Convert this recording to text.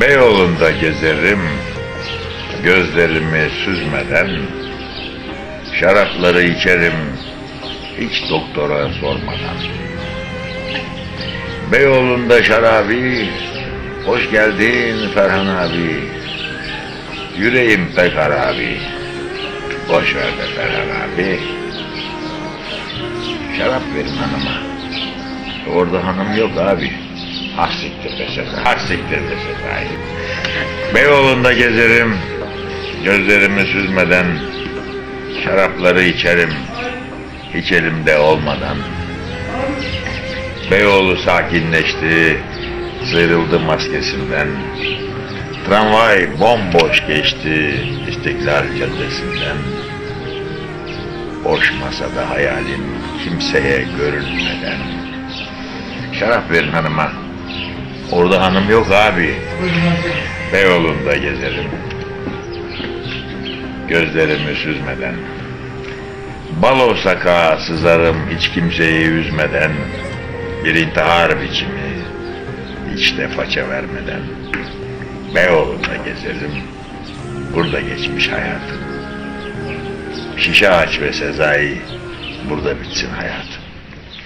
Beyoğlu'nda gezerim, gözlerimi süzmeden, şarapları içerim, hiç doktora sormadan. Beyoğlu'nda şarabi, hoş geldin Ferhan abi. Yüreğim pek harabi, boş ver be Ferhan abi. Şarap verin hanıma. Orada hanım yok abi. Ah siktir be Sezai. Ah siktir be Sezai. Beyoğlu'nda gezerim. Gözlerimi süzmeden. Şarapları içerim. Hiç elimde olmadan. Beyoğlu sakinleşti. Sıyrıldı maskesinden. Tramvay bomboş geçti İstiklal Caddesi'nden. Boş masada hayalim kimseye görünmeden. Şarap verin hanıma. Orada hanım yok abi. Beyoğlu'nda gezerim. Gözlerimi süzmeden. Balo sakağa sızarım hiç kimseyi üzmeden. Bir intihar biçimi hiç de faça vermeden. Beyoğlu'nda gezerim. Burada geçmiş hayatım. Şişe aç ve Sezai burada bitsin hayatım.